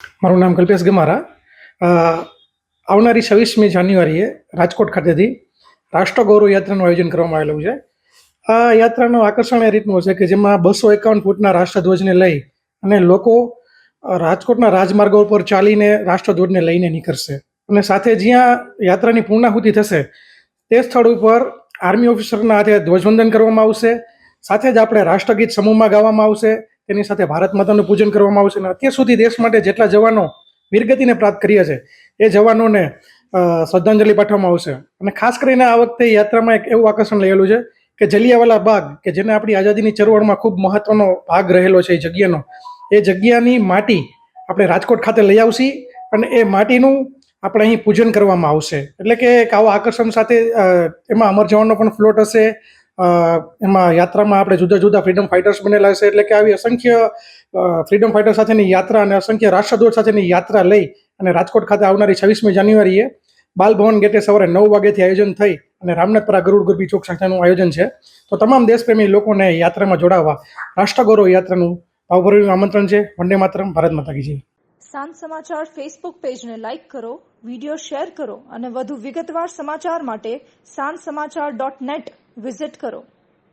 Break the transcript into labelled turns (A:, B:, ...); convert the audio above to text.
A: મારું નામ કલ્પેશ ગમારા. આવનારી છવ્વીસમી જાન્યુઆરીએ રાજકોટ ખાતેથી રાષ્ટ્રગૌરવ યાત્રાનું આયોજન કરવામાં આવેલું છે. આ યાત્રાનું આકર્ષણ એ રીતનું છે કે જેમાં બસો એકાવન ફૂટના રાષ્ટ્રધ્વજને લઈ અને લોકો રાજકોટના રાજમાર્ગો ઉપર ચાલીને રાષ્ટ્રધ્વજને લઈને નીકળશે. અને સાથે જ્યાં યાત્રાની પૂર્ણાહુતિ થશે, તે સ્થળ ઉપર આર્મી ઓફિસરના હાથે ધ્વજવંદન કરવામાં આવશે. સાથે જ આપણે રાષ્ટ્રગીત સમૂહમાં ગાવામાં આવશે. તેની સાથે ભારત માતાનું પૂજન કરવામાં આવશે અને અત્યાર સુધી દેશ માટે જેટલા જવાનો વીરગતિને પ્રાપ્ત કર્યા છે, એ જવાનોને શ્રદ્ધાંજલિ પાઠવવામાં આવશે. અને ખાસ કરીને આ વખતે યાત્રામાં એક એવું આકર્ષણ રહેલું છે કે જલિયાવાલા બાગ, કે જેને આપણી આઝાદીની ચળવળમાં ખૂબ મહત્વનો ભાગ રહેલો છે એ જગ્યાનો, એ જગ્યાની માટી આપણે રાજકોટ ખાતે લઈ આવશી અને એ માટીનું આપણે અહીં પૂજન કરવામાં આવશે. એટલે કે એક આવા આકર્ષણ સાથે એમાં અમર જવાનો પણ ફ્લોટ હશે એમાં યાત્રામાં આપણે જુદા જુદા ફ્રીડમ ફાઇટર્સ બનેલા છે એટલે કે આવી અસંખ્ય ફ્રીડમ ફાઇટર સાથેની યાત્રા અને અસંખ્ય રાષ્ટ્રધ્વજ સાથેની યાત્રા લઈ અને રાજકોટ ખાતે આવનારી છવ્વીસમી જાન્યુઆરીએ બાલભવન ગેટે સવારે નવ વાગ્યાથી આયોજન થઈ અને રામનાથપરા ગરુડ ગુરબી ચોક સાથેનું આયોજન છે. તો તમામ દેશપ્રેમી લોકોને યાત્રામાં જોડાવા રાષ્ટ્રગૌરવ યાત્રાનું ભાવભર્યું આમંત્રણ છે. વંદે માતરમ, ભારત માતા કી જય.
B: સાંજ સમાચાર ફેસબુક પેજને લાઇક કરો વીડિયો શેર કરો અને વધુ વિગતવાર સમાચાર માટે સાંજ સમાચાર ડોટ નેટ વિઝિટ કરો.